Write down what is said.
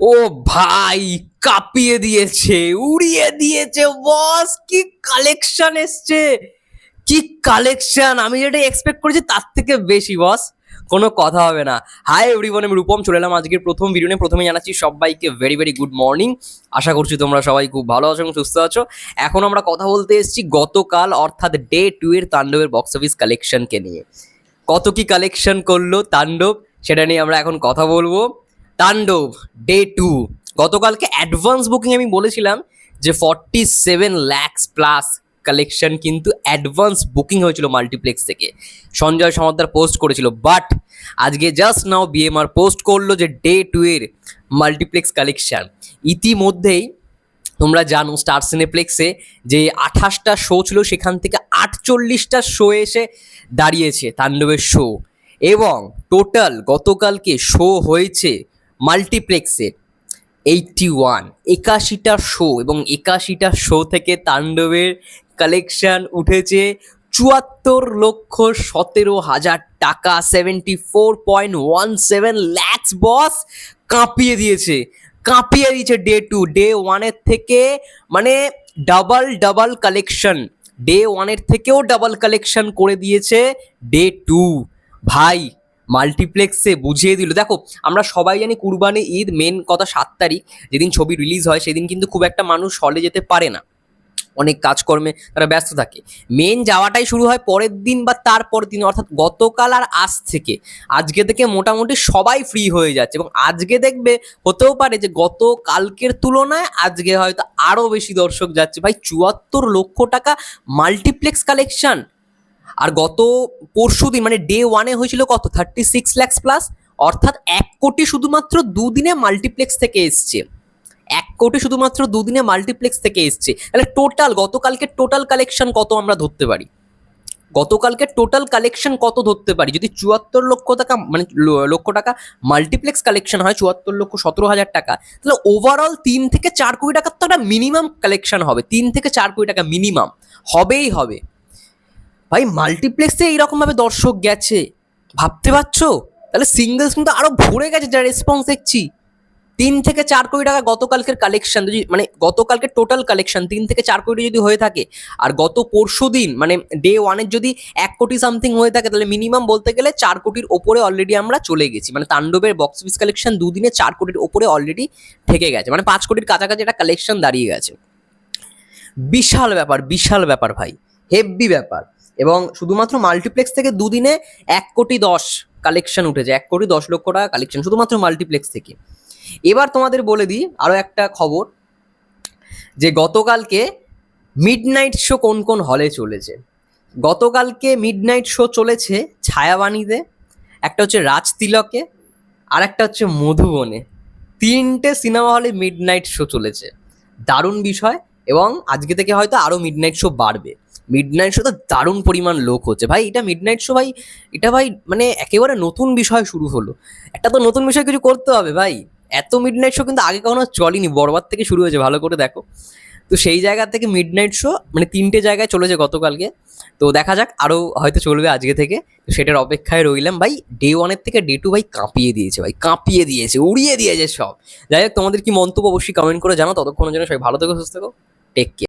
ও ভাই, কাঁপিয়ে দিয়েছে, উড়িয়ে দিয়েছে, বস, কি কালেকশন এসছে। কি কালেকশন আমি যেটা এক্সপেক্ট করেছি তার থেকে বেশি, বস। কোনো কথা হবে না। হাই এভরিওয়ান আমি রূপম, চলে এলাম আজকের প্রথম ভিডিও নিয়ে। প্রথমে জানাচ্ছি সবাইকে ভেরি ভেরি গুড মর্নিং আশা করছি তোমরা সবাই খুব ভালো আছো এবং সুস্থ আছো। এখন আমরা কথা বলতে এসেছি গতকাল, অর্থাৎ ডে টু এর তাণ্ডবের বক্স অফিস কালেকশনকে নিয়ে। কত কি কালেকশন করল তাণ্ডব, সেটা নিয়ে আমরা এখন কথা বলব। তাণ্ডব ডে টু গতকালকে অ্যাডভান্স বুকিং আমি বলেছিলাম যে forty seven lakhs plus collection কিন্তু অ্যাডভান্স বুকিং হয়েছিল মাল্টিপ্লেক্স থেকে। সঞ্জয় সমাদ্দার পোস্ট করেছিল। বাট আজকে জাস্ট নাও বিএমআর পোস্ট করল যে ডে টু এর মাল্টিপ্লেক্স কালেকশন ইতিমধ্যেই তোমরা জানো স্টার সিনেপ্লেক্সে যে আঠাশটা শো ছিল, সেখান থেকে আটচল্লিশটা শো এসে দাঁড়িয়েছে তাণ্ডবের শো এবং টোটাল গতকালকে শো হয়েছে মাল্টিপ্লেক্সে এইটটি ওয়ান একাশিটা শো এবং একাশিটা শো থেকে তাণ্ডবের কালেকশন উঠেছে চুয়াত্তর লক্ষ সতেরো হাজার টাকা seventy four point one seven lakhs boss কাঁপিয়ে দিয়েছে কাঁপিয়ে দিয়েছে ডে টু ডে ওয়ানের থেকে মানে ডাবল ডাবল কালেকশন ডে ওয়ানের থেকেও ডাবল কালেকশন করে দিয়েছে ডে টু ভাই মাল্টিপ্লেক্সে বুঝিয়ে দিল। দেখো, আমরা সবাই জানি কুরবানি ঈদ মেন কথা সাত তারিখ। যেদিন ছবি রিলিজ হয়, সেদিন কিন্তু খুব একটা মানুষ হলে যেতে পারে না। অনেক কাজকর্মে তারা ব্যস্ত থাকে। মেন যাওয়াটাই শুরু হয় পরের দিন বা তারপর দিন, অর্থাৎ গতকাল আর আজ থেকে। আজকে থেকে মোটামুটি সবাই ফ্রি হয়ে যাচ্ছে এবং আজকে দেখবে, হতেও পারে যে গত কালকের তুলনায় আজকে হয়তো আরও বেশি দর্শক যাচ্ছে। ভাই, চুয়াত্তর লক্ষ টাকা মাল্টিপ্লেক্স কালেকশন আর গত পরশু দিন মানে ডে ওয়ানে হয়েছিল কত? থার্টি সিক্স ল্যাক্স প্লাস অর্থাৎ এক কোটি শুধুমাত্র দুদিনে মাল্টিপ্লেক্স থেকে এসছে। এক কোটি শুধুমাত্র দুদিনে মাল্টিপ্লেক্স থেকে এসছে। তাহলে টোটাল গতকালকে টোটাল কালেকশন কত আমরা ধরতে পারি? গতকালকে টোটাল কালেকশন কত ধরতে পারি? যদি চুয়াত্তর লক্ষ টাকা মানে লক্ষ টাকা মাল্টিপ্লেক্স কালেকশন হয়, চুয়াত্তর লক্ষ সতেরো হাজার টাকা, তাহলে ওভারঅল তিন থেকে চার কোটি টাকার তো একটা মিনিমাম কালেকশন হবে। তিন থেকে চার কোটি টাকা মিনিমাম হবেই হবে। ভাই মাল্টিপ্লেক্সে এইরকমভাবে দর্শক গেছে। ভাবতে পারছ? তাহলে সিঙ্গেলস কিন্তু আরও ভরে গেছে যা রেসপন্স দেখছি। তিন থেকে চার কোটি টাকা গতকালকের কালেকশন যদি মানে গতকালকে টোটাল কালেকশন তিন থেকে চার কোটি যদি হয়ে থাকে, আর গত পরশু দিন মানে ডে ওয়ানের যদি এক কোটি সামথিং হয়ে থাকে, তাহলে মিনিমাম বলতে গেলে চার কোটির ওপরে অলরেডি আমরা চলে গেছি। মানে তাণ্ডবের বক্স অফিস কালেকশন দুদিনে চার কোটির ওপরে অলরেডি থেকে গেছে। মানে পাঁচ কোটির কাছাকাছি একটা কালেকশন দাঁড়িয়ে গেছে। বিশাল ব্যাপার বিশাল ব্যাপার ভাই। হেভি ব্যাপার। এবং শুধুমাত্র মাল্টিপ্লেক্স থেকে দুদিনে এক কোটি দশ কালেকশন উঠেছে, এক কোটি দশ লক্ষ টাকা কালেকশন শুধুমাত্র মাল্টিপ্লেক্স থেকে। এবার তোমাদের বলে দিই আরও একটা খবর, যে গতকালকে মিড নাইট শো কোন কোন হলে চলেছে? গতকালকে মিড নাইট শো চলেছে ছায়াবাণীতে, একটা হচ্ছে রাজতিলকে আর একটা হচ্ছে মধুবনে। তিনটে সিনেমা হলে মিড নাইট শো চলেছে। দারুণ বিষয়, এবং আজকে থেকে হয়তো আরও মিড নাইট শো বাড়বে। মিড নাইট শো তো দারুণ পরিমাণ লোক হচ্ছে। ভাই, এটা মিড নাইট শো ভাই, এটা ভাই মানে একেবারে নতুন বিষয় শুরু হলো। একটা তো নতুন বিষয় কিছু করতে হবে ভাই। এত মিড নাইট শো কিন্তু আগে কখনো চলেনি বরবার থেকে শুরু হয়েছে, ভালো করে দেখো। তো সেই জায়গা থেকে মিড নাইট শো মানে তিনটে জায়গায় চলেছে গতকালকে। তো দেখা যাক আরও হয়তো চলবে আজকে থেকে। তো সেটার অপেক্ষায় রইলাম। ভাই ডে ওয়ানের থেকে ডে টু ভাই কাঁপিয়ে দিয়েছে ভাই, কাঁপিয়ে দিয়েছে, উড়িয়ে দিয়েছে সব। যাই হোক, তোমাদের কি মন্তব্য অবশ্যই কমেন্ট করে জানো ততক্ষণের জন্য সবাই ভালো থেকো, সুস্থ থেকো। Take care